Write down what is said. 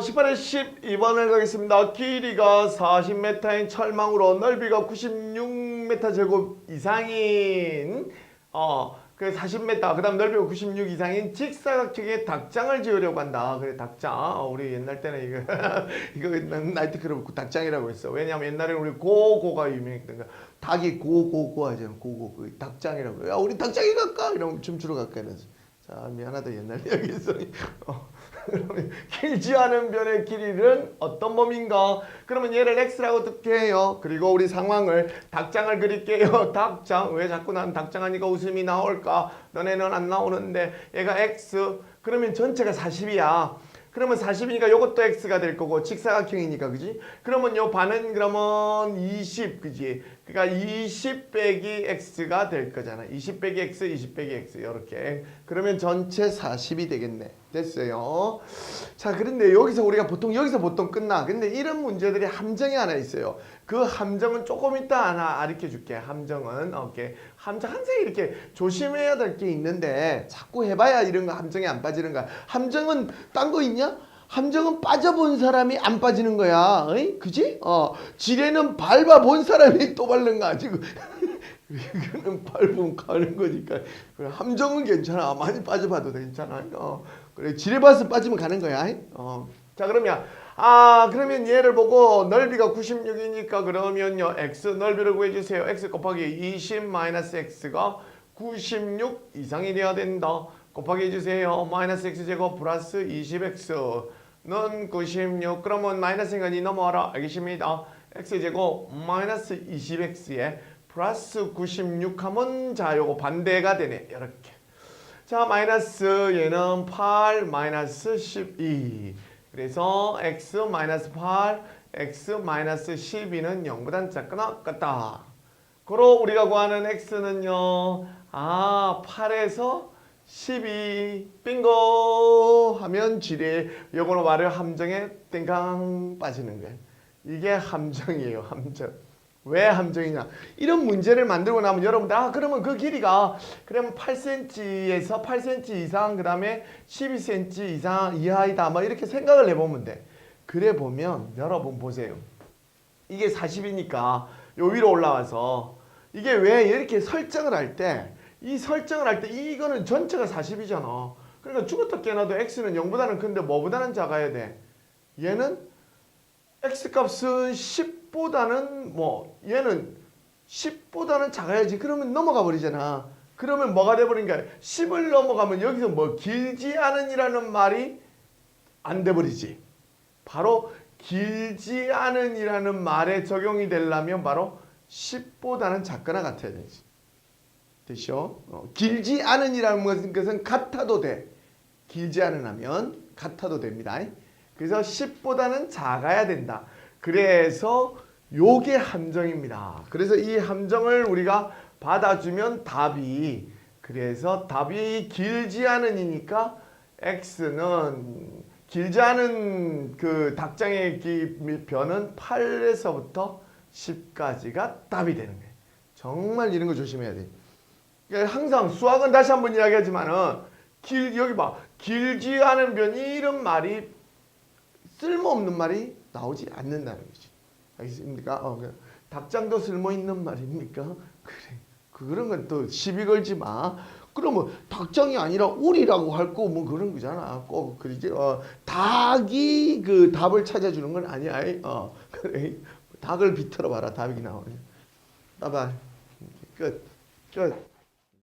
18에 12번을 가겠습니다. 길이가 40m인 철망으로 넓이가 96m 제곱 이상인 어, 그 40m 그 다음 넓이가 96 이상인 직사각형의 닭장을 지으려고 한다. 그래 닭장. 어, 우리 옛날 때는 이거 이거 나이트클럽 닭장이라고 했어. 왜냐면 옛날에 우리 고고가 유명했던 거. 닭이 고고고 하잖아. 고고 그 닭장이라고. 야 우리 닭장에 갈까? 이러면 춤추러 갈까 이러면서. 자 미안하다 옛날 이야기 있어. 어. 그러면 길지 않은 변의 길이는 어떤 범위인가? 그러면 얘를 x라고 듣게 해요. 그리고 우리 상황을 닭장을 그릴게요. 닭장 왜 자꾸 난 닭장하니까 웃음이 나올까? 너네는 안 나오는데 얘가 x 그러면 전체가 40이야. 그러면 40이니까 요것도 x가 될 거고 직사각형이니까 그지? 그러면 요 반은 그러면 20 그지? 그러니까 20 빼기 x가 될 거잖아. 20 빼기 x, 20 빼기 x 이렇게. 그러면 전체 40이 되겠네. 됐어요. 자, 그런데 여기서 우리가 보통 여기서 보통 끝나. 근데 이런 문제들이 함정이 하나 있어요. 그 함정은 조금 이따 하나 가르쳐 줄게. 함정은 오케이. 함정 항상 이렇게 조심해야 될 게 있는데 자꾸 해봐야 이런 거 함정에 안 빠지는 거야. 함정은 딴 거 있냐? 함정은 빠져본 사람이 안 빠지는 거야. 어이? 그지? 어. 지뢰는 밟아본 사람이 또 밟는 거 아니고. 이거는 밟으면 가는 거니까. 함정은 괜찮아. 많이 빠져봐도 괜찮아. 어. 그래, 지뢰밭을 빠지면 가는 거야. 어. 자, 그러면 아, 그러면 얘를 보고 넓이가 96이니까 그러면요. x 넓이를 구해 주세요. x 곱하기 20 마이너스 x가 96 이상이 돼야 된다. 곱하기 해 주세요. 마이너스 x 제곱 플러스 20x는 96. 그러면 마이너스 인간이 넘어와라. 알겠습니다. x 제곱 마이너스 20x에 플러스 96 하면 자, 요거 반대가 되네. 이렇게. 자, 마이너스 얘는 8 마이너스 12. 그래서 x 마이너스 8, x 마이너스 12는 0보단 작거나 같다. 그로 우리가 구하는 x는요. 아, 8에서 12 빙고 하면 지뢰 요거는 말을 함정에 땡강 빠지는 거예요. 이게 함정이에요. 함정. 왜 함정이냐? 이런 문제를 만들고 나면 여러분들 아 그러면 그 길이가 그러면 8cm에서 8cm 이상 그 다음에 12cm 이상 이하이다 뭐 이렇게 생각을 해보면 돼. 그래 보면 여러분 보세요. 이게 40이니까 요 위로 올라와서 이게 왜 이렇게 설정을 할 때 이 설정을 할 때 이거는 전체가 40이잖아. 그러니까 죽었다 깨어나도 x는 0보다는 큰데 뭐보다는 작아야 돼. 얘는 x 값은 10 보다는 뭐 얘는 10보다는 작아야지. 그러면 넘어가 버리잖아. 그러면 뭐가 돼 버린 거야? 10을 넘어가면 여기서 뭐 길지 않은이라는 말이 안 돼 버리지. 바로 길지 않은이라는 말에 적용이 되려면 바로 10보다는 작거나 같아야 되지. 되죠? 어, 길지 않은이라는 것은 같아도 돼. 길지 않은 하면 같아도 됩니다. 그래서 10보다는 작아야 된다. 그래서 요게 함정입니다. 그래서 이 함정을 우리가 받아주면 답이 그래서 답이 길지 않은 이니까 x는 길지 않은 그 닭장의 기- 변은 8에서부터 10까지가 답이 되는 거예요. 정말 이런 거 조심해야 돼. 그러니까 항상 수학은 다시 한번 이야기하지만은 길 여기 봐 길지 않은 변이 이런 말이 쓸모없는 말이 나오지 않는다는 거지. 알겠습니까? 어, 그 닭장도 쓸모 있는 말입니까? 그래. 그런 건 또 시비 걸지 마. 그러면 닭장이 아니라 우리라고 할 거 뭐 그런 거잖아. 꼭 그러지. 어, 닭이 그 답을 찾아주는 건 아니야. 어, 그래. 닭을 비틀어 봐라. 답이 나오네. 봐봐. 끝. 끝.